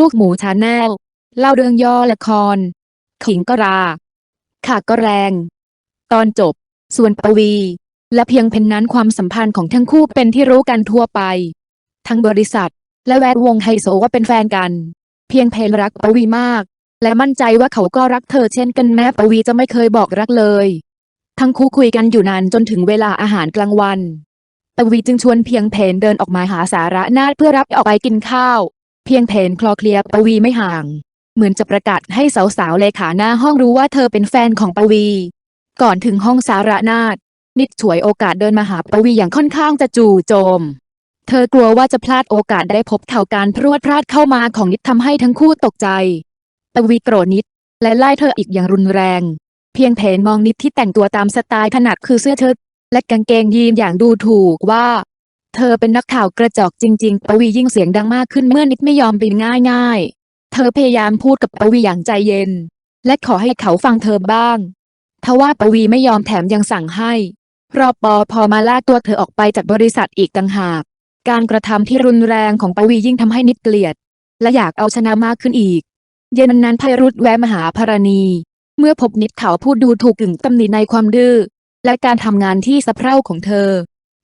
ลูกหมูชาแนล เล่าเรื่องย่อละคร ขิงก็ราขาก็แรง ตอนจบ ส่วนปวี และเพียงเพนนั้นความสัมพันธ์ของทั้งคู่เป็นที่รู้กันทั่วไป ทั้งบริษัท และแวดวงไฮโซว่าเป็นแฟนกัน เพียงเพนรักปวีมาก และมั่นใจว่าเขาก็รักเธอเช่นกันแม้ปวีจะไม่เคยบอกรักเลย ทั้งคู่คุยกันอยู่นานจนถึงเวลาอาหารกลางวันปวีจึงชวนเพียงเพนเดินออกมาหาสาระนาถเพื่อรับออกไปกินข้าว พียงเพนคลอเคลียปวีไม่ห่าง เหมือนจะประกาศให้สาวๆเลขาหน้าห้องรู้ว่าเธอเป็นแฟนของปวี ก่อนถึงห้องสาระนาถนิดฉวยโอกาสเดินมาหาปวีอย่างค่อนข้างจะจู่โจม เธอกลัวว่าจะพลาดโอกาสได้พบข่าวการพรวดพลาดเข้ามาของนิดทำให้ทั้งคู่ตกใจ ปวีโกรธนิด และไล่เธออีกอย่างรุนแรง เพียงเพนมองนิดที่แต่งตัวตามสไตล์ถนัดคือเสื้อเชิ้ตและกางเกงยีนอย่างดูถูกว่า เธอเป็นนักข่าวกระจอกจริง ๆ ปวียิ่งเสียงดังมากขึ้นเมื่อนิดไม่ยอมไปง่าย ๆ เธอพยายามพูดกับปวีอย่างใจเย็น และขอให้เขาฟังเธอบ้างทว่าปวีไม่ยอมแถมยังสั่งให้ รอปอพอมาลากตัวเธอออกไปจากบริษัทอีกต่างหาก การกระทำที่รุนแรงของปวียิ่งทำให้นิดเกลียด และอยากเอาชนะมากขึ้นอีก เย็นนั้นไพรุธแวะมาหาพรณี เมื่อพบนิดเขาพูดดูถูกกึ่งตำหนิในความดื้อและการทำงานที่สะเพร่าของเธอ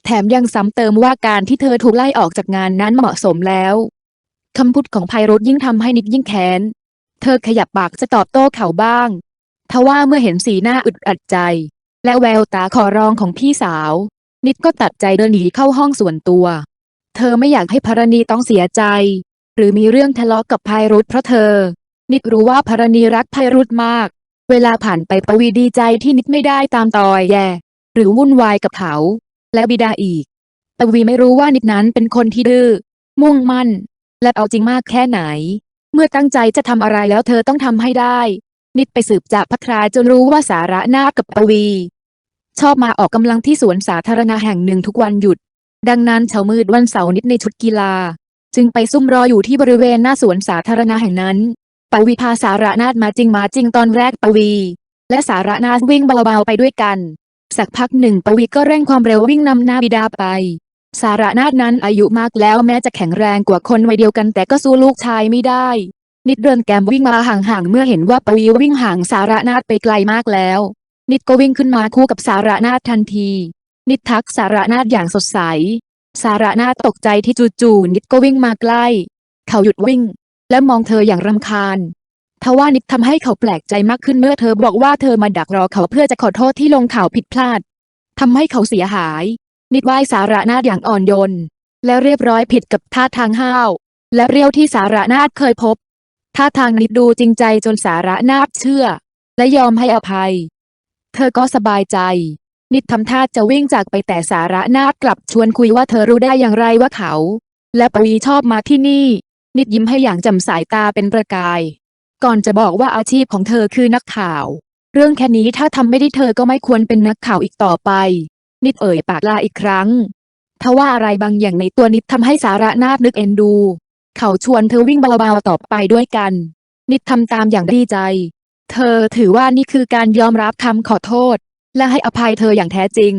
แถมยังซ้ำเติมว่าการที่เธอถูกไล่ออกจากงานนั้นเหมาะสมแล้วคำพูดของไพรุธยิ่งทำให้นิดยิ่งแค้น เธอขยับปากจะตอบโต้เขาบ้าง ทว่าเมื่อเห็นสีหน้าอึดอัดใจ และแววตาขอร้องของพี่สาว นิดก็ตัดใจเดินหนีเข้าห้องส่วนตัว เธอไม่อยากให้พรณีต้องเสียใจ หรือมีเรื่องทะเลาะกับไพรุธเพราะเธอ นิดรู้ว่าพรณีรักไพรุธมาก เวลาผ่านไปปวีดีใจที่นิดไม่ได้ตามตอยแย่ หรือวุ่นวายกับเขา และบิดาอีกปวีไม่รู้ว่านิดนั้นเป็นคนที่ดื้อ มุ่งมั่น และเอาจริงมากแค่ไหน เมื่อตั้งใจจะทำอะไรแล้วเธอต้องทำให้ได้ นิดไปสืบจากพัทราจนรู้ว่าสาระนากับปวี ชอบมาออกกำลังที่สวนสาธารณะแห่งหนึ่งทุกวันหยุด ดังนั้นเช้ามืดวันเสาร์นิดในชุดกีฬา จึงไปซุ่มรออยู่ที่บริเวณหน้าสวนสาธารณะแห่งนั้นปวีพาสาระนาถมาจริงมาจริงตอนแรกปวี และสาระนาถวิ่งเบาๆไปด้วยกัน สักพักหนึ่งปวีก็เร่งความเร็ววิ่งนำหน้าบิดาไป สาระนาถนั้นอายุมากแล้วแม้จะแข็งแรงกว่าคนวัยเดียวกันแต่ก็สู้ลูกชายไม่ได้ นิดเดินแกมวิ่งมาห่างๆเมื่อเห็นว่าปวีวิ่งห่างสาระนาถไปไกลมากแล้ว นิดก็วิ่งขึ้นมาคู่กับสาระนาถทันที นิดทักสาระนาถอย่างสดใส สาระนาถตกใจที่จู่ๆนิดก็วิ่งมาใกล้ เขาหยุดวิ่ง และมองเธออย่างรำคาญ ทว่านิดทำให้เขาแปลกใจมากขึ้นเมื่อเธอบอกว่าเธอมาดักรอเขาเพื่อจะขอโทษที่ลงข่าวผิดพลาดทำให้เขาเสียหาย นิดไหว้สาระนาถอย่างอ่อนโยน และเรียบร้อยผิดกับท่าทางห้าว และเรียวที่สาระนาถเคยพบท่าทางนิดดูจริงใจจนสาระนาถเชื่อ และยอมให้อภัย เธอก็สบายใจ นิดทำท่าจะวิ่งจากไปแต่สาระนาถกลับชวนคุยว่าเธอรู้ได้อย่างไรว่าเขา และปวีชอบมาที่นี่ นิดยิ้มให้อย่างจำสายตาเป็นประกาย ก่อนจะบอกว่าอาชีพของเธอคือนักข่าว เรื่องแค่นี้ถ้าทำไม่ได้เธอก็ไม่ควรเป็นนักข่าวอีกต่อไป นิดเอ่ยปากลาอีกครั้งทว่าอะไรบางอย่างในตัวนิดทำให้สาระนาดนึกเอ็นดู เขาชวนเธอวิ่งเบาๆต่อไปด้วยกัน นิดทำตามอย่างดีใจ เธอถือว่านี่คือการยอมรับคำขอโทษ และให้อภัยเธออย่างแท้จริง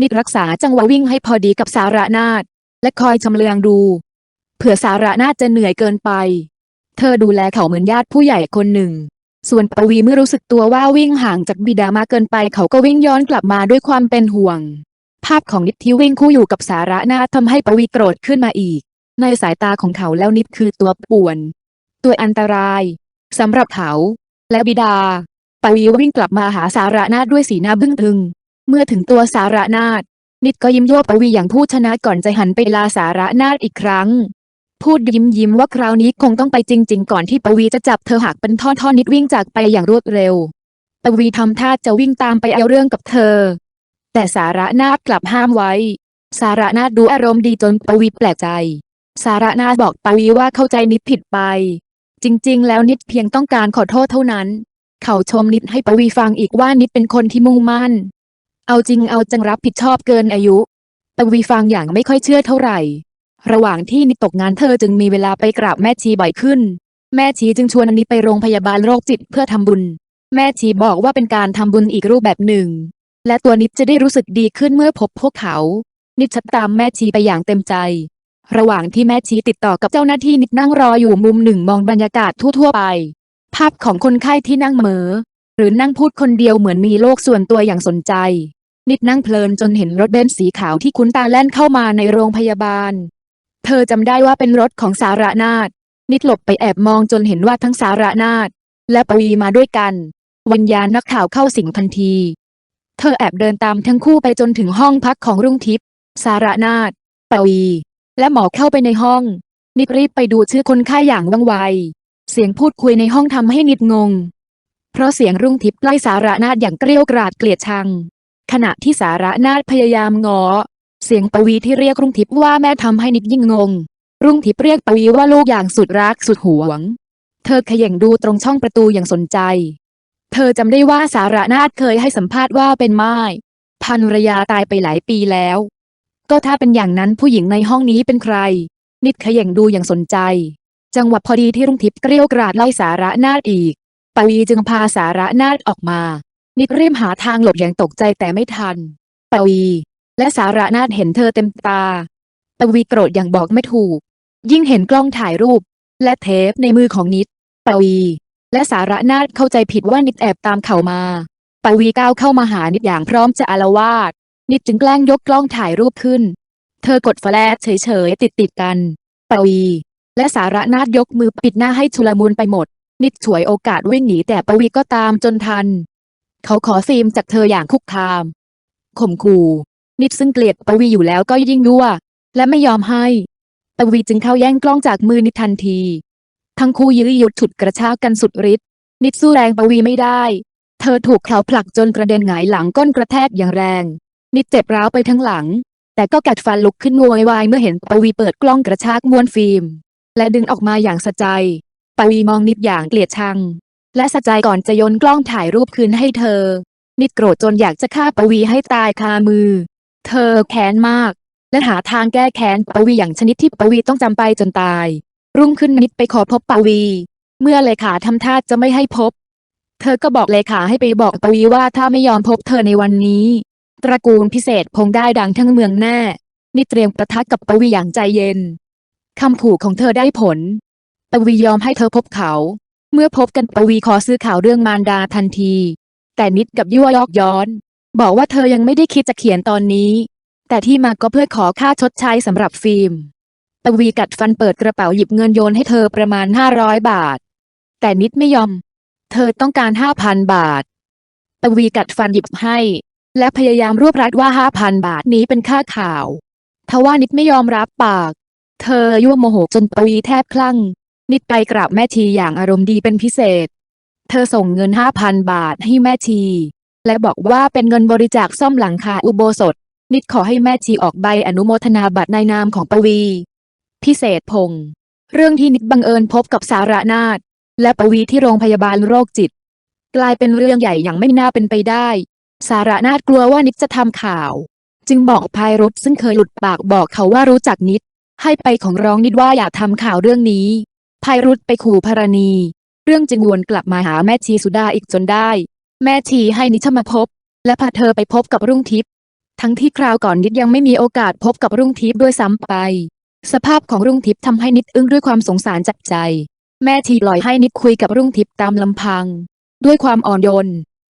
นิดรักษาจังหวะวิ่งให้พอดีกับสาระนาดและคอยชำเลืองดู เผื่อสาระนาดจะเหนื่อยเกินไป เธอดูแลเขาเหมือนญาติผู้ใหญ่คนหนึ่ง ส่วนปวีเมื่อรู้สึกตัวว่าวิ่งห่างจากบิดามากเกินไปเขาก็วิ่งย้อนกลับมาด้วยความเป็นห่วง ภาพของนิดที่วิ่งคู่อยู่กับสาระนาทำให้ปวีโกรธขึ้นมาอีก ในสายตาของเขาแล้วนิดคือตัวป่วน ตัวอันตรายสำหรับเขาและบิดาปวีวิ่งกลับมาหาสาระนาด้วยสีหน้าบึ้งตึง เมื่อถึงตัวสาระนาถนิดก็ยิ้มยั่วปวีอย่างผู้ชนะก่อนจะหันไปลาสาระนาถอีกครั้ง พูดยิ้มยิ้มว่าคราวนี้คงต้องไปจริง ๆ ก่อนที่ปวีจะจับเธอหักเป็นท่อนๆนิดวิ่งจากไปอย่างรวดเร็ว ปวีทำท่าจะวิ่งตามไปเอาเรื่องกับเธอ แต่สาระนาถกลับห้ามไว้ สาระนาถดูอารมณ์ดีจนปวีแปลกใจ สาระนาถบอกปวีว่าเข้าใจนิดผิดไป จริง ๆ แล้วนิดเพียงต้องการขอโทษเท่านั้น เขาชมนิดให้ปวีฟังอีกว่านิดเป็นคนที่มุ่งมั่น เอาจริงเอาจังรับผิดชอบเกินอายุปวีฟังอย่างไม่ค่อยเชื่อเท่าไหร่ ระหว่างที่นิดตกงานเธอจึงมีเวลาไปกราบแม่ชีบ่อยขึ้น แม่ชีจึงชวนนิดไปโรงพยาบาลโรคจิตเพื่อทำบุญ แม่ชีบอกว่าเป็นการทำบุญอีกรูปแบบหนึ่ง และตัวนิดจะได้รู้สึกดีขึ้นเมื่อพบพวกเขา นิดชัดตามแม่ชีไปอย่างเต็มใจ ระหว่างที่แม่ชีติดต่อกับเจ้าหน้าที่นิดนั่งรออยู่มุมหนึ่งมองบรรยากาศทั่วๆไป ภาพของคนไข้ที่นั่งเหมอหรือนั่งพูดคนเดียวเหมือนมีโลกส่วนตัวอย่างสนใจ นิดนั่งเพลินจนเห็นรถเบนซ์สีขาวที่คุ้นตาแล่นเข้ามาในโรงพยาบาล เธอจำได้ว่าเป็นรถของสาระนาถนิดหลบไปแอบมองจนเห็นว่าทั้งสาระนาถและปวีมาด้วยกัน วิญญาณนักข่าวเข้าสิงทันที เธอแอบเดินตามทั้งคู่ไปจนถึงห้องพักของรุ่งทิพย์สาระนาถปวี และหมอเข้าไปในห้อง นิดรีบไปดูชื่อคนไข้อย่างว่องไว เสียงพูดคุยในห้องทำให้นิดงง เพราะเสียงรุ่งทิพย์ไล่สาระนาถอย่างเกรี้ยวกราดเกลียดชัง ขณะที่สาระนาถพยายามงอ เสียงปวีที่เรียกรุ่งทิพย์ว่าแม่ทำให้นิดยิ่งงง รุ่งทิพย์เรียกปวีว่าลูกอย่างสุดรักสุดหวง เธอขย่งดูตรงช่องประตูอย่างสนใจ เธอจำได้ว่าสาระนาถเคยให้สัมภาษณ์ว่าเป็นไม้ภรรยาตายไปหลายปีแล้ว ก็ถ้าเป็นอย่างนั้นผู้หญิงในห้องนี้เป็นใคร นิดขย่งดูอย่างสนใจ จังหวะพอดีที่รุ่งทิพย์เกรี้ยวกราดไล่สาระนาถอีกปวีจึงพาสาระนาถออกมา นิดเรีบหาทางหลบอย่างตกใจแต่ไม่ทันปวี และสาระนาถเห็นเธอเต็มตา ปวีโกรธอย่างบอกไม่ถูก ยิ่งเห็นกล้องถ่ายรูป และเทปในมือของนิด ปวี และสาระนาถเข้าใจผิดว่านิดแอบตามเขามา ปวีก้าวเข้ามาหานิดอย่างพร้อมจะอารวาสนิดจึงแกล้งยกกล้องถ่ายรูปขึ้น เธอกดแฟลชเฉยๆติดติดๆกัน ปวี และสาระนาถยกมือปิดหน้าให้ชุลมุนไปหมด นิดฉวยโอกาสวิ่งหนีแต่ปวีก็ตามจนทัน เขาขอฟิล์มจากเธออย่างคุกคามข่มขู่ นิดซึ่งเกลียดปวีอยู่แล้วก็ยิ่งยั่วและไม่ยอมให้ปวีจึงเข้าแย่งกล้องจากมือนิดทันที ทั้งคู่ยื้อยุดฉุดกระชากกันสุดฤทธิ์นิดสู้แรงปวีไม่ได้ เธอถูกเขาผลักจนกระเด็นหงายหลังก้นกระแทกอย่างแรง นิดเจ็บร้าวไปทั้งหลัง แต่ก็กัดฟันลุกขึ้นโวยวายเมื่อเห็นปวีเปิดกล้องกระชากม้วนฟิล์ม และดึงออกมาอย่างสะใจปวีมองนิดอย่างเกลียดชัง และสะใจก่อนจะโยนกล้องถ่ายรูปคืนให้เธอ นิดโกรธจนอยากจะฆ่าปวีให้ตายคามือ เธอแค้นมาก และหาทางแก้แค้นปวีอย่างชนิดที่ปวีต้องจำไปจนตาย รุ่งขึ้นนิดไปขอพบปวี เมื่อเลขาทำท่าจะไม่ให้พบ เธอก็บอกเลขาให้ไปบอกปวีว่าถ้าไม่ยอมพบเธอในวันนี้ ตระกูลพิเศษคงได้ดังทั้งเมืองแน่นิดเตรียมประทักกับปวีอย่างใจเย็นคำขู่ของเธอได้ผล ปวียอมให้เธอพบเขา เมื่อพบกันปวีขอซื้อข่าวเรื่องมารดาทันที แต่นิดกับยั่วยอกย้อน บอกว่าเธอยังไม่ได้คิดจะเขียนตอนนี้ แต่ที่มาก็เพื่อขอค่าชดใช้สำหรับฟิล์มปวีกัดฟันเปิดกระเป๋าหยิบเงินโยนให้เธอประมาณ500บาท แต่นิดไม่ยอม เธอต้องการ5,000บาทปวีกัดฟันหยิบให้ และพยายามรวบรัดว่า5,000บาทนี้เป็นค่าข่าวทว่านิดไม่ยอมรับปาก เธอยั่วโมโหจนปวีแทบคลั่ง นิดไปกราบแม่ชีอย่างอารมณ์ดีเป็นพิเศษ เธอส่งเงิน5,000บาทให้แม่ชี และบอกว่าเป็นเงินบริจาคซ่อมหลังคาอุโบสถ นิดขอให้แม่ชีออกใบอนุโมทนาบัตรในนามของปวี พิเศษพงษ์เรื่องที่นิดบังเอิญพบกับสาระนาถและปวีที่โรงพยาบาลโรคจิต กลายเป็นเรื่องใหญ่อย่างไม่น่าเป็นไปได้ สาระนาถกลัวว่านิดจะทำข่าว จึงบอกพายรุธซึ่งเคยหลุดปากบอกเขาว่ารู้จักนิด ให้ไปของร้องนิดว่าอย่าทำข่าวเรื่องนี้พายรุธไปขู่พารณี เรื่องจึงวนกลับมาหาแม่ชีสุดาอีกจนได้ แม่ชีให้นิชมาพบ และพาเธอไปพบกับรุ่งทิพย์ทั้งที่คราวก่อนนิดยังไม่มีโอกาสพบกับรุ่งทิพย์ด้วยซ้ำไป สภาพของรุ่งทิพย์ทำให้นิดอึ้งด้วยความสงสารจับใจ แม่ทีปล่อยให้นิดคุยกับรุ่งทิพย์ตามลำพัง ด้วยความอ่อนโยน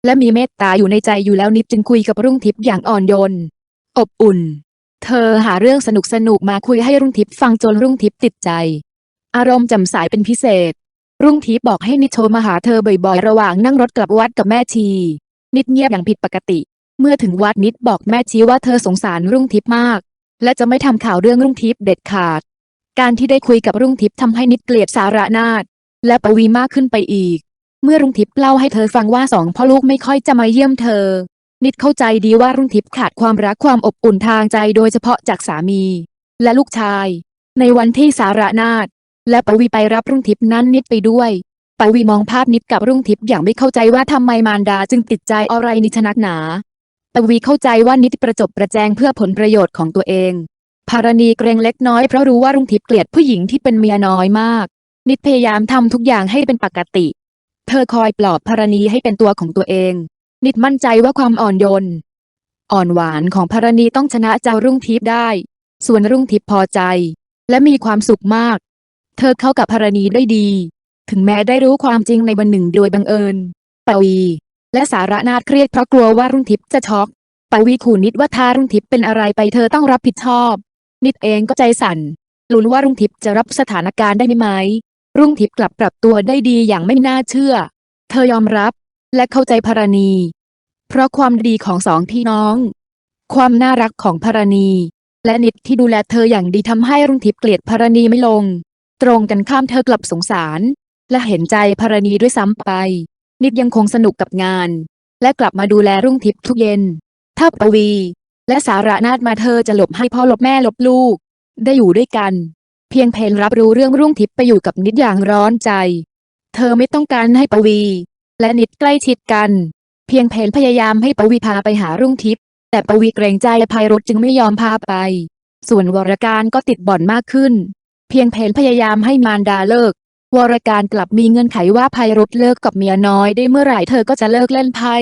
และมีเมตตาอยู่ในใจอยู่แล้วนิดจึงคุยกับรุ่งทิพย์อย่างอ่อนโยน อบอุ่น เธอหาเรื่องสนุกสนุกมาคุยให้รุ่งทิพย์ฟังจนรุ่งทิพย์ติดใจ อารมณ์จำสายเป็นพิเศษ รุ่งทิพย์บอกให้นิดโทรมาหาเธอบ่อยๆ ระหว่างนั่งรถกลับวัดกับแม่ชี นิดเงียบอย่างผิดปกติ เมื่อถึงวัดนิดบอกแม่ชีว่าเธอสงสารรุ่งทิพย์มาก และจะไม่ทำข่าวเรื่องรุ่งทิพย์เด็ดขาด การที่ได้คุยกับรุ่งทิพย์ทำให้นิดเกลียดสาระนาถและปวีมากขึ้นไปอีก เมื่อรุ่งทิพย์เล่าให้เธอฟังว่าสองพ่อลูกไม่ค่อยจะมาเยี่ยมเธอ นิดเข้าใจดีว่ารุ่งทิพย์ขาดความรักความอบอุ่นทางใจโดยเฉพาะจากสามี และลูกชาย ในวันที่สาระนาถ และปวีไปรับรุ่งทิพย์นั้นนิดไปด้วยปวีมองภาพนิดกับรุ่งทิพย์อย่างไม่เข้าใจว่าทำไมมารดาจึงติดใจอะไรนิชนักหนาปวีเข้าใจว่านิดประจบประแจงเพื่อผลประโยชน์ของตัวเอง ภารณีเกรงเล็กน้อยเพราะรู้ว่ารุ่งทิพย์เกลียดผู้หญิงที่เป็นเมียน้อยมาก นิดพยายามทำทุกอย่างให้เป็นปกติ เธอคอยปลอบภารณีให้เป็นตัวของตัวเอง นิดมั่นใจว่าความอ่อนโยน อ่อนหวานของภารณีต้องชนะเจ้ารุ่งทิพย์ได้ ส่วนรุ่งทิพย์พอใจแและมีความสุขมาก เธอเข้ากับภรณีได้ดี ถึงแม้ได้รู้ความจริงในวันหนึ่งโดยบังเอิญปวี และสาระนาดเครียดเพราะกลัวว่ารุ่งทิพย์จะช็อกปวีขู่นิดว่าถ้ารุ่งทิพย์เป็นอะไรไปเธอต้องรับผิดชอบ นิดเองก็ใจสั่นลุ้นว่ารุ่งทิพย์จะรับสถานการณ์ได้ไหม รุ่งทิพย์กลับปรับตัวได้ดีอย่างไม่น่าเชื่อ เธอยอมรับและเข้าใจภรณี เพราะความดีของสองพี่น้อง ความน่ารักของภรณี และนิดที่ดูแลเธออย่างดีทำให้รุ่งทิพย์เกลียดภรณีไม่ลง ตรงกันข้ามเธอกลับสงสาร และเห็นใจภรณีด้วยซ้ำไป นิดยังคงสนุกกับงาน และกลับมาดูแลรุ่งทิพย์ทุกเย็น ถ้าปวี และสาระนาดมาเธอจะหลบให้พ่อหลบแม่หลบลูก ได้อยู่ด้วยกัน เพียงเพนรับรู้เรื่องรุ่งทิพย์ไปอยู่กับนิดอย่างร้อนใจ เธอไม่ต้องการให้ปวี และนิดใกล้ชิดกัน เพียงเพนพยายามให้ปวีพาไปหารุ่งทิพย์แต่ปวีเกรงใจภัยรถจึงไม่ยอมพาไป ส่วนวรการก็ติดบ่อนมากขึ้น พียงเพนพยายามให้มารดาเลิก วรการกลับมีเงื่อนไขว่าภัยรถเลิกกับเมียน้อยได้เมื่อไหร่เธอก็จะเลิกเล่นไพ่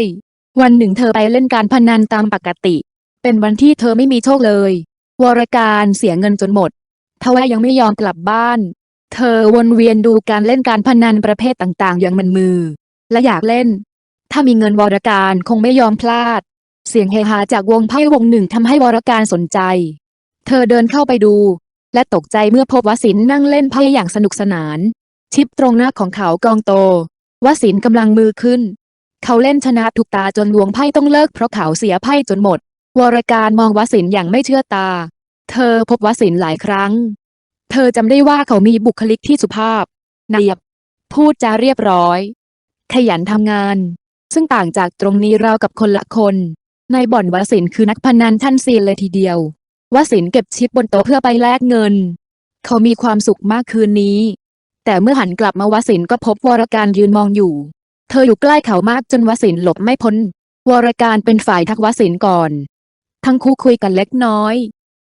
วันหนึ่งเธอไปเล่นการพนันตามปกติ เป็นวันที่เธอไม่มีโชคเลย วรการเสียเงินจนหมดทว่ายังไม่ยอมกลับบ้าน เธอวนเวียนดูการเล่นการพนันประเภทต่างๆ อย่างมันมือ และอยากเล่น ถ้ามีเงินวรการคงไม่ยอมพลาด เสียงเฮฮาจากวงไพ่วงหนึ่งทำให้วรการสนใจ เธอเดินเข้าไปดู และตกใจเมื่อพบวสินนั่งเล่นไพ่อย่างสนุกสนาน ชิปตรงหน้าของเขากองโต วสินกำลังมือขึ้น เขาเล่นชนะทุกตาจนลวงไพ่ต้องเลิกเพราะเขาเสียไพ่จนหมด วรการมองวสินอย่างไม่เชื่อตา เธอพบวสินหลายครั้ง เธอจำได้ว่าเขามีบุคลิกที่สุภาพเนียบ พูดจาเรียบร้อย ขยันทำงาน ซึ่งต่างจากตรงนี้ราวกับคนละคน ในบ่อนวสินคือนักพนันท่านซีนเลยทีเดียว วสินเก็บชิปบนโต๊ะเพื่อไปแลกเงิน เขามีความสุขมากคืนนี้ แต่เมื่อหันกลับมาวสินก็พบวรการยืนมองอยู่ เธออยู่ใกล้เขามากจนวสินหลบไม่พ้น วรการเป็นฝ่ายทักวสินก่อน ทั้งคู่คุยกันเล็กน้อย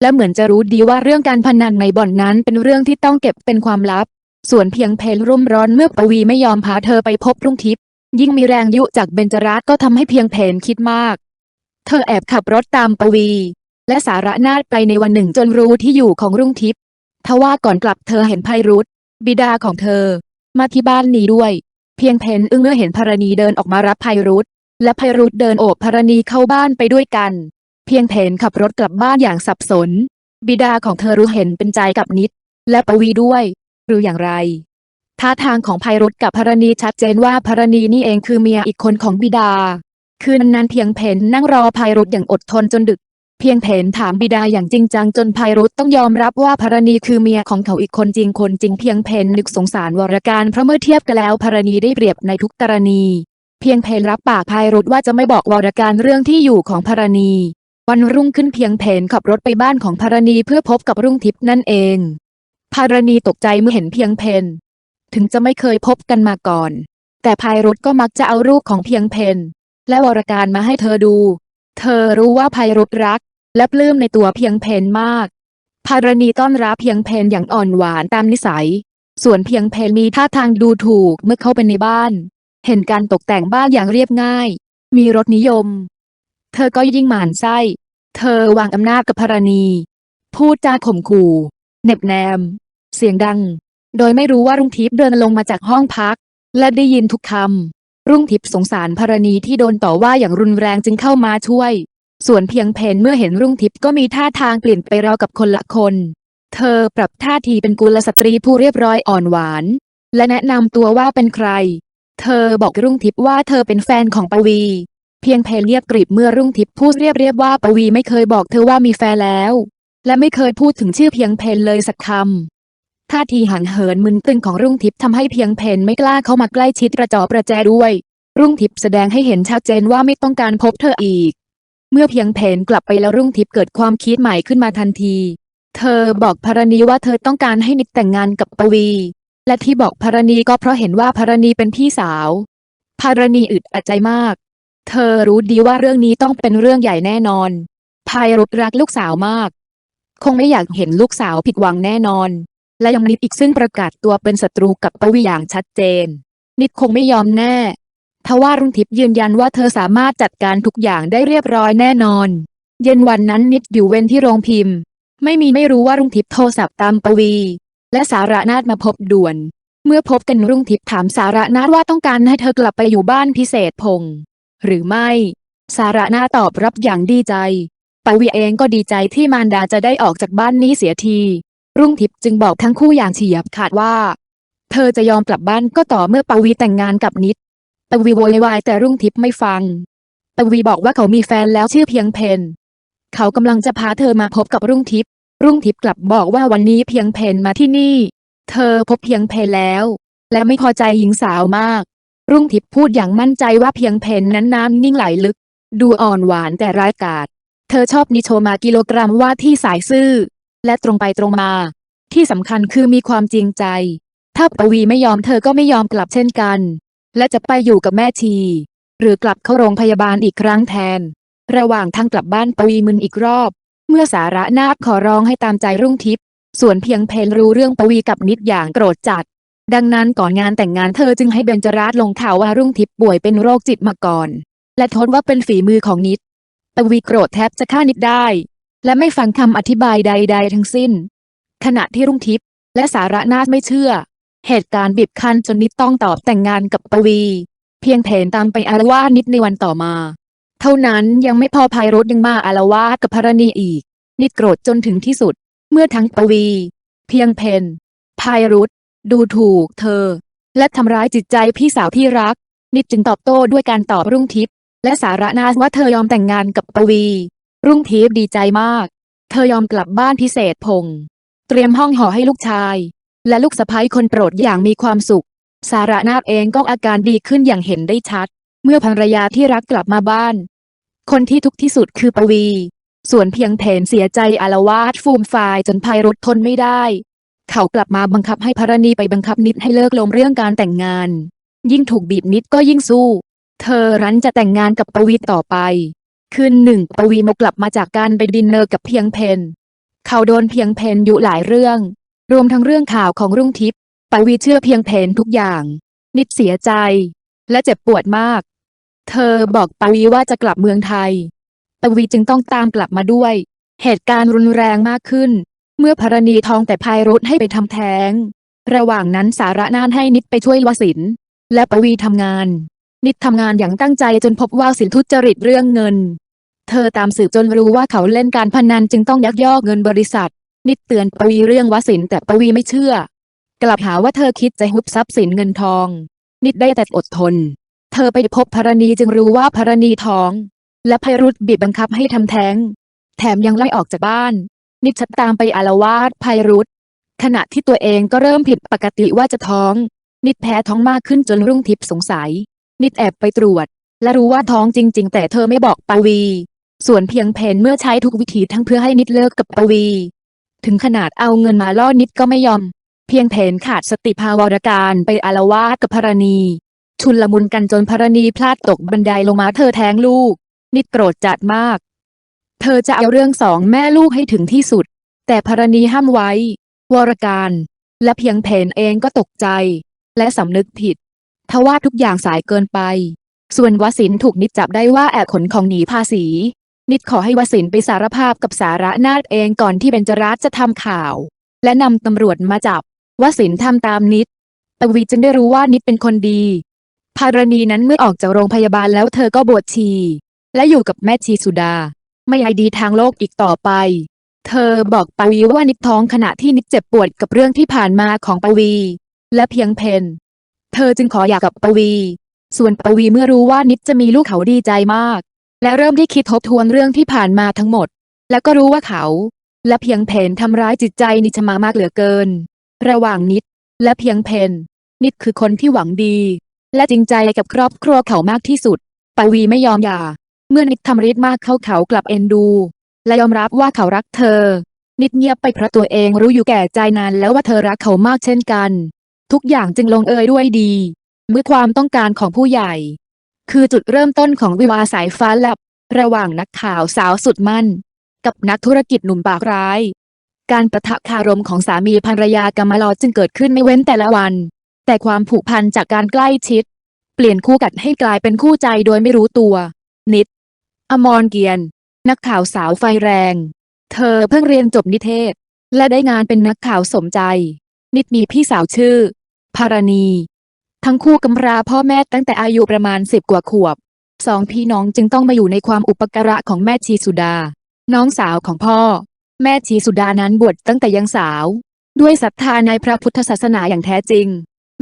และเหมือนจะรู้ดีว่าเรื่องการพนันในบ่อนนั้นเป็นเรื่องที่ต้องเก็บเป็นความลับ ส่วนเพียงเพลรุ่มร้อนเมื่อปวีไม่ยอมพาเธอไปพบรุ่งทิพย์ยิ่งมีแรงยุจากเบญจรัตก็ทำให้เพียงเพลคิดมาก เธอแอบขับรถตามปวี และสาระนาดไปในวันหนึ่งจนรู้ที่อยู่ของรุ่งทิพย์ทว่าก่อนกลับเธอเห็นไพรุธบิดาของเธอ มาที่บ้านนี้ด้วย เพียงเพนอึ้งเมื่อเห็นภรณีเดินออกมารับไพรุธและไพรุธเดินโอบภรณีเข้าบ้านไปด้วยกัน เพียงเพนขับรถกลับบ้านอย่างสับสน บิดาของเธอรู้เห็นเป็นใจกับนิด และปวีด้วย หรืออย่างไรท่าทางของไพรุธกับภรณีชัดเจนว่าภรณีนี่เองคือเมียอีกคนของบิดา คืนนั้นเพียงเพนนั่งรอไพรุธอย่างอดทนจนดึก เพียงเพนถามบิดาอย่างจริงจังจนไพรุธต้องยอมรับว่าภรณีคือเมียของเขาอีกคนจริงคนจริงเพียงเพนนึกสงสารวรการเพราะเมื่อเทียบกันแล้วภรณีได้เปรียบในทุกกรณี เพียงเพนรับปากไพรุธว่าจะไม่บอกวรการเรื่องที่อยู่ของภรณี วันรุ่งขึ้นเพียงเพนขับรถไปบ้านของภรณีเพื่อพบกับรุ่งทิพย์นั่นเองภรณีตกใจเมื่อเห็นเพียงเพนถึงจะไม่เคยพบกันมาก่อน แต่ภายรุธก็มักจะเอารูปของเพียงเพนและวรการมาให้เธอดู เธอรู้ว่าภายรุธรัก และปลื้มในตัวเพียงเพนมาก ภารณีต้อนรับเพียงเพนอย่างอ่อนหวานตามนิสัย ส่วนเพียงเพนมีท่าทางดูถูกเมื่อเข้าไปในบ้าน เห็นการตกแต่งบ้านอย่างเรียบง่าย มีรสนิยม เธอก็ยิ่งหม่านไส้ เธอวางอำนาจกับภารณี พูดจาข่มขู่เน็บแนม เสียงดัง โดยไม่รู้ว่ารุ่งทิพย์เดินลงมาจากห้องพัก และได้ยินทุกคำรุ่งทิพย์สงสารภารณีที่โดนต่อว่าอย่างรุนแรงจึงเข้ามาช่วย ส่วนเพียงเพนเมื่อเห็นรุ่งทิพย์ก็มีท่าทางเปลี่ยนไปราวกับคนละคน เธอปรับท่าทีเป็นกุลสตรีผู้เรียบร้อยอ่อนหวาน และแนะนำตัวว่าเป็นใคร เธอบอกรุ่งทิพย์ว่าเธอเป็นแฟนของปวี เพียงเพนเรียบกริบเมื่อรุ่งทิพย์พูดเรียบเรียบว่าปวีไม่เคยบอกเธอว่ามีแฟนแล้ว และไม่เคยพูดถึงชื่อเพียงเพนเลยสักคำท่าทีห่างเหินมึนตึงของรุ่งทิพย์ทำให้เพียงเพนไม่กล้าเข้ามาใกล้ชิดประจอประแจด้วย รุ่งทิพย์แสดงให้เห็นชัดเจนว่าไม่ต้องการพบเธออีก เมื่อเพียงเพนกลับไปแล้วรุ่งทิพย์เกิดความคิดใหม่ขึ้นมาทันที เธอบอกภรณีว่าเธอต้องการให้นิดแต่งงานกับปวี และที่บอกภรณีก็เพราะเห็นว่าภรณีเป็นพี่สาวภรณีอึดอัดใจมาก เธอรู้ดีว่าเรื่องนี้ต้องเป็นเรื่องใหญ่แน่นอนพายรุธรักลูกสาวมาก คงไม่อยากเห็นลูกสาวผิดหวังแน่นอน และยังนิดอีกซึ่งประกาศตัวเป็นศัตรูกับปวีอย่างชัดเจน นิดคงไม่ยอมแน่ ทว่ารุ่งทิพย์ยืนยันว่าเธอสามารถจัดการทุกอย่างได้เรียบร้อยแน่นอน เย็นวันนั้นนิดอยู่เว้นที่โรงพิมพ์ ไม่มีไม่รู้ว่ารุ่งทิพย์โทรศัพท์ตามปวี และสาระนาฏมาพบด่วน เมื่อพบกันรุ่งทิพย์ถามสาระนาฏว่าต้องการให้เธอกลับไปอยู่บ้านพิเศษพงษ์หรือไม่ สาระนาฏตอบรับอย่างดีใจปวีเองก็ดีใจที่มารดาจะได้ออกจากบ้านนี้เสียที รุ่งทิพย์จึงบอกทั้งคู่อย่างเฉียบขาดว่า เธอจะยอมกลับบ้านก็ต่อเมื่อปวีแต่งงานกับนิด ปวีโวยวายแต่รุ่งทิพย์ไม่ฟังปวีบอกว่าเขามีแฟนแล้วชื่อเพียงเพนเขากำลังจะพาเธอมาพบกับรุ่งทิพย์ รุ่งทิพย์กลับบอกว่าวันนี้เพียงเพนมาที่นี่ เธอพบเพียงเพนแล้ว และไม่พอใจหญิงสาวมาก รุ่งทิพย์พูดอย่างมั่นใจว่าเพียงเพนนั้นน้ำนิ่งไหลลึก ดูอ่อนหวานแต่ร้ายกาจ เธอชอบนิโชมากิโลกรัมว่าที่สายซื่อ และตรงไปตรงมา ที่สำคัญคือมีความจริงใจ ถ้าปวีไม่ยอมเธอก็ไม่ยอมกลับเช่นกัน และจะไปอยู่กับแม่ชี หรือกลับเข้าโรงพยาบาลอีกครั้งแทน ระหว่างทางกลับบ้านปวีมึนอีกรอบ เมื่อสาระนาคขอร้องให้ตามใจรุ่งทิพย์ส่วนเพียงเพนรู้เรื่องปวีกับนิดอย่างโกรธจัด ดังนั้นก่อนงานแต่งงานเธอจึงให้เบญจราชลงข่าวว่ารุ่งทิพย์ป่วยเป็นโรคจิตมาก่อน และโทษว่าเป็นฝีมือของนิดปวีโกรธแทบจะฆ่านิดได้ และไม่ฟังคำอธิบายใด ๆ ทั้งสิ้น ขณะที่รุ่งทิพย์และสาระนาถไม่เชื่อ เหตุการณ์บีบคั้นจนนิดต้องตอบแต่งงานกับปวี เพียงเพนตามไปอารวาสนิดในวันต่อมา เท่านั้นยังไม่พอภัยรถยังมาอารวาสกับพรณีอีก นิดโกรธจนถึงที่สุด เมื่อทั้งปวี เพียงเพนพายรุธดูถูกเธอ และทำร้ายจิตใจพี่สาวที่รัก นิดจึงตอบโต้ด้วยการตอบรุ่งทิพย์และสาระนาว่าเธอยอมแต่งงานกับปวี รุ่งทิพย์ดีใจมาก เธอยอมกลับบ้านพิเศษพงษ์เตรียมห้องหอให้ลูกชาย และลูกสะใภ้คนโปรดอย่างมีความสุข สาระนาถเองก็อาการดีขึ้นอย่างเห็นได้ชัด เมื่อภรรยาที่รักกลับมาบ้าน คนที่ทุกข์ที่สุดคือปวี ส่วนเพียงเพนเสียใจอารวาสฟูมฟายจนพายรถทนไม่ได้ เขากลับมาบังคับให้พรณีไปบังคับนิดให้เลิกลงเรื่องการแต่งงาน ยิ่งถูกบีบนิดก็ยิ่งสู้ เธอรั้นจะแต่งงานกับปวีต่อไป คืนหนึ่งปวีมากลับมาจากการไปดินเนอร์กับเพียงเพนเขาโดนเพียงเพนอยุหลายเรื่อง รวมทั้งเรื่องข่าวของรุ่งทิพย์ปวีเชื่อเพียงเพนทุกอย่าง นิดเสียใจ และเจ็บปวดมาก เธอบอกปวีว่าจะกลับเมืองไทย ปวีจึงต้องตามกลับมาด้วย เหตุการณ์รุนแรงมากขึ้น เมื่อพรณีทองแต่พายรถให้ไปทำแท้ง ระหว่างนั้นสาระนานให้นิดไปช่วยวสิน และปวีทำงาน นิดทำงานอย่างตั้งใจจนพบว่าสินทุจริตเรื่องเงิน เธอตามสืบจนรู้ว่าเขาเล่นการพนันจึงต้องยักยอกเงินบริษัท นิดเตือนปวีเรื่องวสินแต่ปวีไม่เชื่อ กลับหาว่าเธอคิดจะหุบทรัพย์สินเงินทอง นิดได้แต่อดทน เธอไปพบพรณีจึงรู้ว่าพรณีท้อง และไพรุธบีบบังคับให้ทำแท้ง แถมยังไล่ออกจากบ้าน นิดชัดตามไปอารวาสไพรุธขณะที่ตัวเองก็เริ่มผิดปกติว่าจะท้อง นิดแพ้ท้องมากขึ้นจนรุ่งทิพย์สงสัย นิดแอบไปตรวจ และรู้ว่าท้องจริง ๆ แต่เธอไม่บอกปวี ส่วนเพียงเพนเมื่อใช้ทุกวิธีทั้งเพื่อให้นิดเลิกกับปวี ถึงขนาดเอาเงินมาล่อนิดก็ไม่ยอม เพียงเพนขาดสติภาวรการไปอารวาสกับพรณี ชุนลมุนกันจนพรณีพลาดตกบันไดลงมาเธอแท้งลูก นิดโกรธจัดมาก เธอจะเอาเรื่องสองแม่ลูกให้ถึงที่สุด แต่พรณีห้ามไว้ วรการ และเพียงเพนเองก็ตกใจ และสำนึกผิดทว่าทุกอย่างสายเกินไป ส่วนวสินถูกนิดจับได้ว่าแอบขนของหนีภาษี นิดขอให้วสินไปสารภาพกับสาระนาฏเองก่อนที่เบญจรัตจะทำข่าว และนำตำรวจมาจับวสินทำตามนิดปวีจึงได้รู้ว่านิดเป็นคนดี ภารณีนั้นเมื่อออกจากโรงพยาบาลแล้วเธอก็บวชชี และอยู่กับแม่ชีสุดา ไม่ไอดีทางโลกอีกต่อไป เธอบอกปวีว่านิดท้องขณะที่นิดเจ็บปวดกับเรื่องที่ผ่านมาของปวี และเพียงเพนเธอจึงขอหย่ากับปวี ส่วนปวีเมื่อรู้ว่านิดจะมีลูกเขาดีใจมาก และเริ่มที่คิดทบทวนเรื่องที่ผ่านมาทั้งหมด แล้วก็รู้ว่าเขา และเพียงเพนทำร้ายจิตใจนิชมามากเหลือเกิน ระหว่างนิด และเพียงเพนนิดคือคนที่หวังดี และจริงใจกับครอบครัวเขามากที่สุดปวีไม่ยอมหย่า เมื่อนิดทำริดมากเข้าเขากลับเอ็นดู และยอมรับว่าเขารักเธอ นิดเงียบไปเพราะตัวเองรู้อยู่แก่ใจนานแล้วว่าเธอรักเขามากเช่นกัน ทุกอย่างจึงลงเอยด้วยดี เมื่อความต้องการของผู้ใหญ่ คือจุดเริ่มต้นของวิวาสายฟ้าแลบระหว่างนักข่าวสาวสุดมั่น กับนักธุรกิจหนุ่มปากร้าย การประทะคารมของสามีภรรยากำมะลอจึงเกิดขึ้นไม่เว้นแต่ละวัน แต่ความผูกพันจากการใกล้ชิด เปลี่ยนคู่กัดให้กลายเป็นคู่ใจโดยไม่รู้ตัว นิด อมรเกียรตินักข่าวสาวไฟแรง เธอเพิ่งเรียนจบนิเทศ และได้งานเป็นนักข่าวสมใจ นิดมีพี่สาวชื่อภารณี ทั้งคู่กำราพ่อแม่ตั้งแต่อายุประมาณสิบกว่าขวบ สองพี่น้องจึงต้องมาอยู่ในความอุปการะของแม่ชีสุดา น้องสาวของพ่อ แม่ชีสุดานั้นบวชตั้งแต่ยังสาว ด้วยศรัทธาในพระพุทธศาสนาอย่างแท้จริง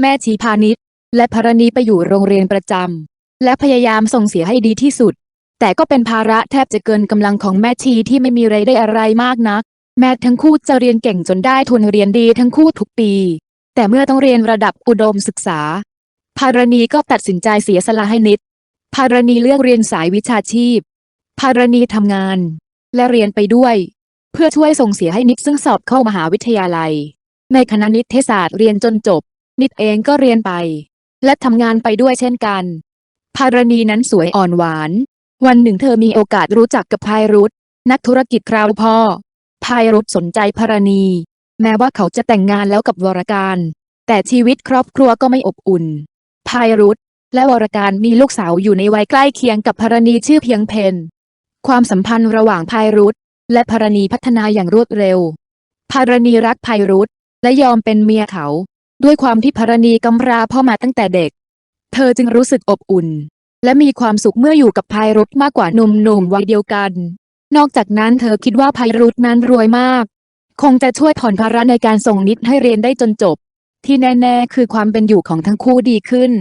แม่ชีพาณิชย์และภรณีไปอยู่โรงเรียนประจำและพยายามส่งเสียให้ดีที่สุด แต่ก็เป็นภาระแทบจะเกินกำลังของแม่ชีที่ไม่มีไรายได้อะไรมากนัก แม้ทั้งคู่จะเรียนเก่งจนได้ทุนเรียนดีทั้งคู่ทุกปี แต่เมื่อต้องเรียนระดับอุดมศึกษา ภารณีก็ตัดสินใจเสียสละให้นิด ภารณีเลือกเรียนสายวิชาชีพ ภารณีทำงาน และเรียนไปด้วย เพื่อช่วยส่งเสียให้นิดซึ่งสอบเข้ามหาวิทยาลัย ในคณะนิเทศศาสตร์เรียนจนจบ นิดเองก็เรียนไป และทำงานไปด้วยเช่นกัน ภารณีนั้นสวยอ่อนหวาน วันหนึ่งเธอมีโอกาสรู้จักกับพายรุธนักธุรกิจคราวพ่อพายรุธสนใจภารณี แม้ว่าเขาจะแต่งงานแล้วกับวรการ แต่ชีวิตครอบครัวก็ไม่อบอุ่น พายรุธและวรการมีลูกสาวอยู่ในวัยใกล้เคียงกับภรณีชื่อเพียงเพนความสัมพันธ์ระหว่างพายรุธและภรณีพัฒนาอย่างรวดเร็ว ภรณีรักพายรุธและยอมเป็นเมียเขา ด้วยความที่ภรณีกำราพ่อมาตั้งแต่เด็ก เธอจึงรู้สึกอบอุ่น และมีความสุขเมื่ออยู่กับพายรุธมากกว่าหนุ่มๆวัยเดียวกัน นอกจากนั้นเธอคิดว่าพายรุธนั้นรวยมาก คงจะช่วยผ่อนภาระในการส่งนิดให้เรียนได้จนจบ ที่แน่ ๆ คือความเป็นอยู่ของทั้งคู่ดีขึ้น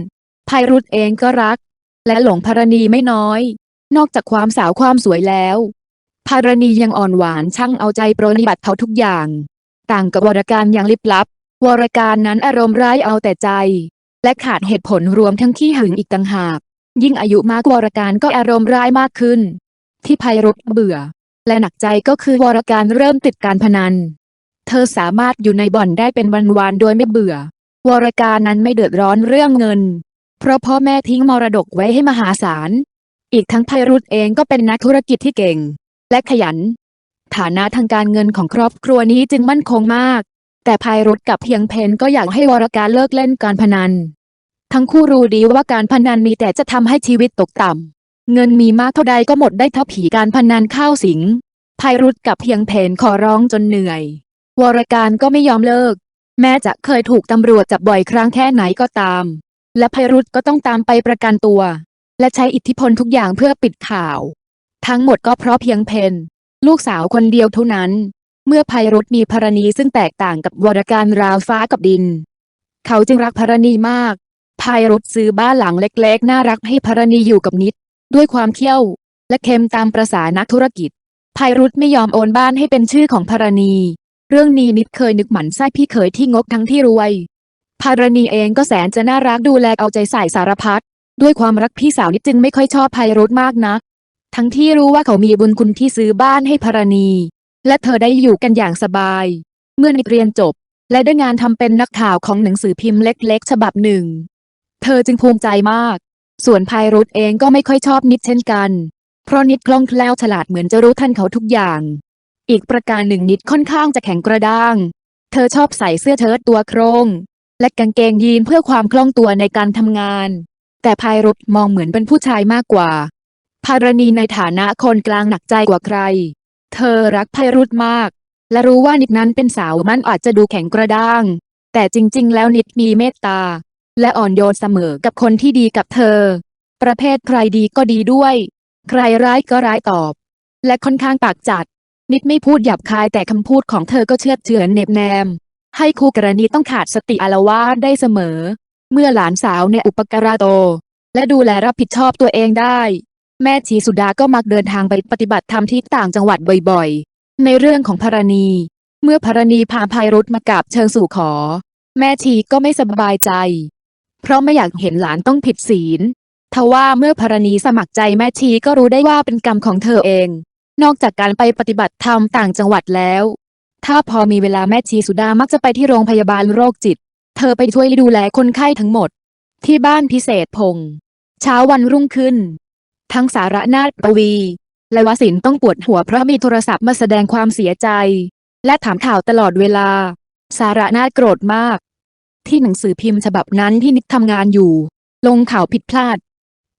ไพรุธเองก็รัก และหลงภารณีไม่น้อย นอกจากความสาวความสวยแล้วภารณียังอ่อนหวานช่างเอาใจปรนิบัติเขาทุกอย่าง ต่างกับวรการอย่างลิบลับ วรการนั้นอารมณ์ร้ายเอาแต่ใจ และขาดเหตุผลรวมทั้งขี้หึงอีกต่างหาก ยิ่งอายุมากวรการก็อารมณ์ร้ายมากขึ้น ที่ภัยรุธเบื่อ และหนักใจก็คือวรการเริ่มติดการพนัน เธอสามารถอยู่ในบ่อนได้เป็นวันๆโดยไม่เบื่อ วรการนั้นไม่เดือดร้อนเรื่องเงิน เพราะพ่อแม่ทิ้งมรดกไว้ให้มหาศาล อีกทั้งภัยรุธเองก็เป็นนักธุรกิจที่เก่ง และขยัน ฐานะทางการเงินของครอบครัวนี้จึงมั่นคงมาก แต่ภายรุธกับเพียงเพนก็อยากให้วรการเลิกเล่นการพนัน ทั้งคู่รู้ดีว่าการพนันมีแต่จะทำให้ชีวิตตกต่ำ เงินมีมากเท่าใดก็หมดได้เท่าผีการพนันเข้าสิงภายรุธกับเพียงเพนขอร้องจนเหนื่อย วรการก็ไม่ยอมเลิก แม้จะเคยถูกตำรวจจับบ่อยครั้งแค่ไหนก็ตาม และภัยรุธก็ต้องตามไปประกันตัว และใช้อิทธิพลทุกอย่างเพื่อปิดข่าว ทั้งหมดก็เพราะเพียงเพนลูกสาวคนเดียวเท่านั้น เมื่อภัยรุธมีภรณีซึ่งแตกต่างกับวรการราวฟ้ากับดิน เขาจึงรักภรณีมากภัยรุธซื้อบ้านหลังเล็ก ๆ น่ารักให้ภรณีอยู่กับนิด ด้วยความเขี้ยว และเค็มตามประษานักธุรกิจภัยรุธไม่ยอมโอนบ้านให้เป็นชื่อของภรณี เรื่องนี้นิดเคยนึกหมันไส้พี่เขยที่งกทั้งที่รวยภารณีเองก็แสนจะน่ารักดูแลเอาใจใส่สารพัดด้วยความรักพี่สาวนิดจึงไม่ค่อยชอบภัยรุธมากนัก ทั้งที่รู้ว่าเขามีบุญคุณที่ซื้อบ้านให้ภารณี และเธอได้อยู่กันอย่างสบาย เมื่อนิดเรียนจบ และได้งานทำเป็นนักข่าวของหนังสือพิมพ์เล็กๆ ฉบับหนึ่ง เธอจึงภูมิใจมาก ส่วนภัยรุธเองก็ไม่ค่อยชอบนิดเช่นกัน เพราะนิดคล่องแคล่วฉลาดเหมือนจะรู้ทันเขาทุกอย่าง อีกประการหนึ่งนิดค่อนข้างจะแข็งกระด้าง เธอชอบใส่เสื้อเชิ้ตตัวโครง และกางเกงยีนเพื่อความคล่องตัวในการทำงาน แต่ภายรุธมองเหมือนเป็นผู้ชายมากกว่า ภารณีในฐานะคนกลางหนักใจกว่าใคร เธอรักไพรุธมาก และรู้ว่านิดนั้นเป็นสาวมันอาจจะดูแข็งกระด้าง แต่จริง ๆ แล้วนิดมีเมตตา และอ่อนโยนเสมอกับคนที่ดีกับเธอ ประเภทใครดีก็ดีด้วย ใครร้ายก็ร้ายตอบ และค่อนข้างปากจัด นิดไม่พูดหยาบคายแต่คำพูดของเธอก็เชื่อเฉือนเน็บแนม ให้คู่กรณีต้องขาดสติอาละวาได้เสมอ เมื่อหลานสาวในอุปการะโต และดูแลรับผิดชอบตัวเองได้ แม่ชีสุดาก็มักเดินทางไปปฏิบัติธรรมที่ต่างจังหวัดบ่อยๆ ในเรื่องของภารณี เมื่อภารณีพาภัยรุธมากราบเชิญสู่ขอ แม่ชีก็ไม่สบายใจ เพราะไม่อยากเห็นหลานต้องผิดศีลทว่าเมื่อภรณีสมัครใจแม่ชีก็รู้ได้ว่าเป็นกรรมของเธอเอง นอกจากการไปปฏิบัติธรรมต่างจังหวัดแล้ว ถ้าพอมีเวลาแม่ชีสุดามักจะไปที่โรงพยาบาลโรคจิต เธอไปช่วยดูแลคนไข้ทั้งหมด ที่บ้านพิเศษพงษ์เช้าวันรุ่งขึ้น ทั้งสาระนาฏปวี และวสินต้องปวดหัวเพราะมีโทรศัพท์มาแสดงความเสียใจ และถามข่าวตลอดเวลา สาระนาฏโกรธมาก ที่หนังสือพิมพ์ฉบับนั้นที่นิดทำงานอยู่ ลงข่าวผิดพลาด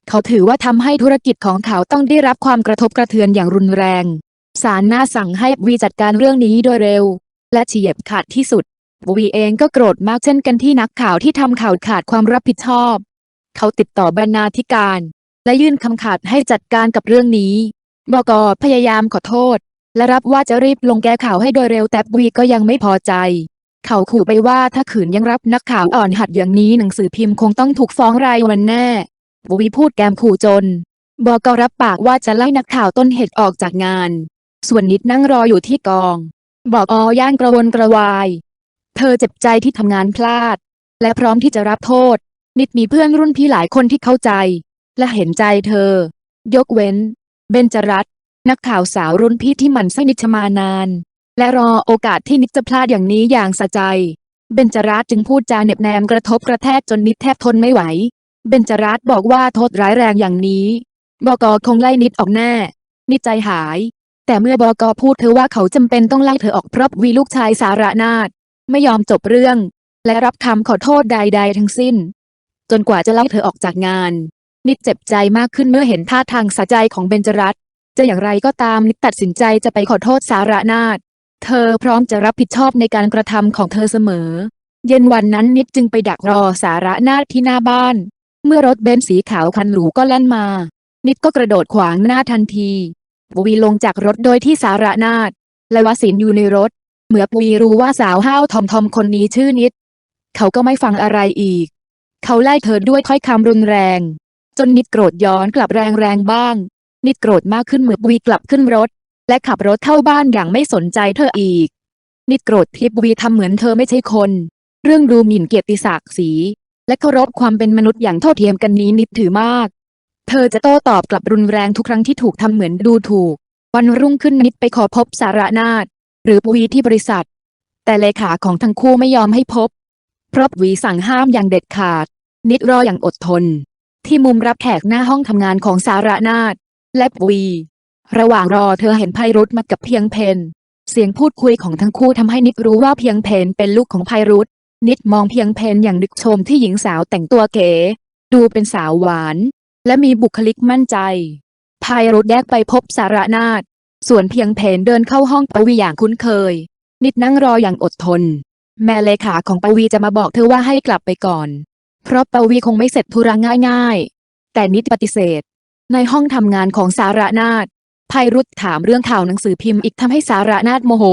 เขาถือว่าทำให้ธุรกิจของเขาต้องได้รับความกระทบกระเทือนอย่างรุนแรงศาลน่าสั่งให้วีจัดการเรื่องนี้โดยเร็ว และเฉียบขาดที่สุดวีเองก็โกรธมากเช่นกันที่นักข่าวที่ทำข่าวขาดความรับผิดชอบ เขาติดต่อบรรณาธิการ และยื่นคำขาดให้จัดการกับเรื่องนี้บกพยายามขอโทษ และรับว่าจะรีบลงแก้ข่าวให้โดยเร็วแต่วีก็ยังไม่พอใจ เขาขู่ไปว่าถ้าขืนยังรับนักข่าวอ่อนหัดอย่างนี้หนังสือพิมพ์คงต้องถูกฟ้องรายวันแน่บวีพูดแกมขู่จน บอกรับปากว่าจะไล่นักข่าวต้นเหตุออกจากงาน ส่วนนิดนั่งรออยู่ที่กอง บอกอย่านกระวนกระวาย เธอเจ็บใจที่ทำงานพลาด และพร้อมที่จะรับโทษ นิดมีเพื่อนรุ่นพี่หลายคนที่เข้าใจ และเห็นใจเธอ ยกเว้น เบญจรัตนักข่าวสาวรุ่นพี่ที่หมันไส้นิชมานาน และรอโอกาสที่นิดจะพลาดอย่างนี้อย่างสะใจ เบญจรัตจึงพูดจาเหน็บแนมกระทบกระแทกจนนิดแทบทนไม่ไหว เบญจรัตบอกว่าโทษร้ายแรงอย่างนี้บกคงไล่นิดออกแน่ นิดใจหาย แต่เมื่อบกพูดเธอว่าเขาจำเป็นต้องไล่เธอออกเพราะวีลูกชายสาระนาถไม่ยอมจบเรื่อง และรับคำขอโทษใด ๆ ทั้งสิ้น จนกว่าจะไล่เธอออกจากงาน นิดเจ็บใจมากขึ้นเมื่อเห็นท่าทางสะใจของเบญจรัตจะอย่างไรก็ตามนิดตัดสินใจจะไปขอโทษสาระนาถ เธอพร้อมจะรับผิดชอบในการกระทำของเธอเสมอ เย็นวันนั้นนิดจึงไปดักรอสาระนาถที่หน้าบ้าน เมื่อรถเบนซ์สีขาวคันหรูก็แล่นมา นิดก็กระโดดขวางหน้าทันทีวีลงจากรถโดยที่สาระนาถและวสินอยู่ในรถ เมื่อวีรู้ว่าสาวห้าวทอมทอมคนนี้ชื่อนิด เขาก็ไม่ฟังอะไรอีก เขาไล่เธอด้วยถ้อยคำรุนแรง จนนิดโกรธย้อนกลับแรงแรงๆบ้าง นิดโกรธมากขึ้นเมื่อวีกลับขึ้นรถ และขับรถเข้าบ้านอย่างไม่สนใจเธออีก นิดโกรธที่วีทำเหมือนเธอไม่ใช่คน เรื่องดูหมิ่นเกียรติศักดิ์ศรีและเคารพความเป็นมนุษย์อย่างเท่าเทียมกันนี้นิดถือมาก เธอจะโต้ตอบกลับรุนแรงทุกครั้งที่ถูกทำเหมือนดูถูก วันรุ่งขึ้นนิดไปขอพบสาระนาถหรือปวีที่บริษัท แต่เลขาของทั้งคู่ไม่ยอมให้พบ เพราะวีสั่งห้ามอย่างเด็ดขาด นิดรออย่างอดทน ที่มุมรับแขกหน้าห้องทำงานของสาระนาถและหวี ระหว่างรอเธอเห็นไพรุธมากับเพียงเพนเสียงพูดคุยของทั้งคู่ทำให้นิดรู้ว่าเพียงเพนเป็นลูกของไพรุธนิดมองเพียงเพนอย่างนึกชมที่หญิงสาวแต่งตัวเก๋ ดูเป็นสาวหวาน และมีบุคลิกมั่นใจไพรุธแยกไปพบสารนาถส่วนเพียงเพนเดินเข้าห้องปวีอย่างคุ้นเคย นิดนั่งรออย่างอดทน แม่เลขาของปวีจะมาบอกเธอว่าให้กลับไปก่อน เพราะปวีคงไม่เสร็จธุระง่ายๆ แต่นิดปฏิเสธ ในห้องทำงานของสารนาถ ไพรุธถามเรื่องข่าวหนังสือพิมพ์อีกทำให้สาระนาถโมโห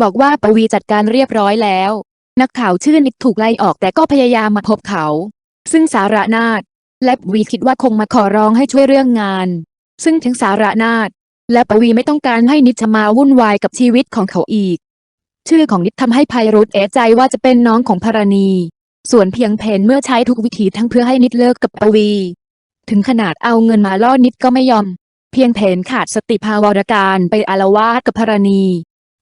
บอกว่าปวีจัดการเรียบร้อยแล้ว นักข่าวชื่อนิดถูกไล่ออกแต่ก็พยายามมาพบเขา ซึ่งสาระนาถและปวีคิดว่าคงมาขอร้องให้ช่วยเรื่องงาน ซึ่งถึงสาระนาถและปวีไม่ต้องการให้นิดมาวุ่นวายกับชีวิตของเขาอีก ชื่อของนิดทำให้ไพรุธเอะใจว่าจะเป็นน้องของพรณี ส่วนเพียงเพนเมื่อใช้ทุกวิธีทั้งเพื่อให้นิดเลิกกับปวี ถึงขนาดเอาเงินมาล่อนิดก็ไม่ยอม พียงเพนขาดสติภาวรการไปอารวาสกับพรณี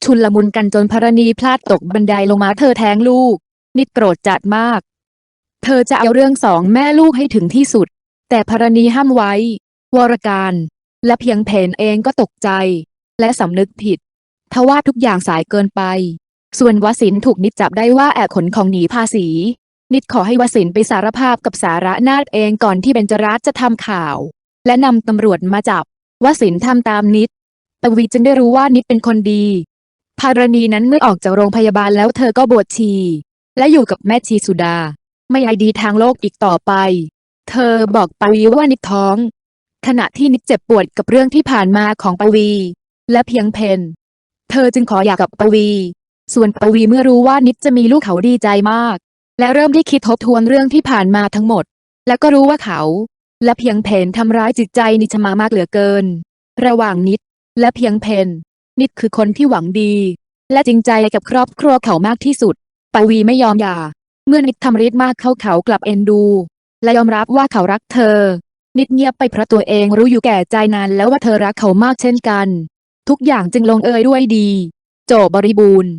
ชุนละมุนกันจนพรณีพลาดตกบันไดลงมาเธอแท้งลูก นิดโกรธจัดมาก เธอจะเอาเรื่องสองแม่ลูกให้ถึงที่สุด แต่พรณีห้ามไว้ วรการ และเพียงเพนเองก็ตกใจ และสำนึกผิดทว่าทุกอย่างสายเกินไป ส่วนวสินถูกนิดจับได้ว่าแอบขนของหนีภาษี นิดขอให้วสินไปสารภาพกับสาระนาถเองก่อนที่เบญจรัตจะทำข่าว และนำตำรวจมาจับ วสินทำตามนิดปวีจึงได้รู้ว่านิดเป็นคนดี ภารณีนั้นเมื่อออกจากโรงพยาบาลแล้วเธอก็บวชชี และอยู่กับแม่ชีสุดา ไม่ไอดีทางโลกอีกต่อไป เธอบอกปวีว่านิดท้อง ขณะที่นิดเจ็บปวดกับเรื่องที่ผ่านมาของปวี และเพียงเพนเธอจึงขอหย่ากกับปวี ส่วนปวีเมื่อรู้ว่านิดจะมีลูกเขาดีใจมาก และเริ่มได้คิดทบทวนเรื่องที่ผ่านมาทั้งหมด และก็รู้ว่าเขา และเพียงเพนทำร้ายจิตใจนิชมามากเหลือเกิน ระหว่างนิด และเพียงเพนนิดคือคนที่หวังดี และจริงใจกับครอบครัวเขามากที่สุดปวีไม่ยอมหย่า เมื่อนิดทำริดมากเขาเขากลับเอ็นดู และยอมรับว่าเขารักเธอ นิดเงียบไปเพราะตัวเองรู้อยู่แก่ใจนานแล้วว่าเธอรักเขามากเช่นกัน ทุกอย่างจึงลงเอยด้วยดี โจบริบูรณ์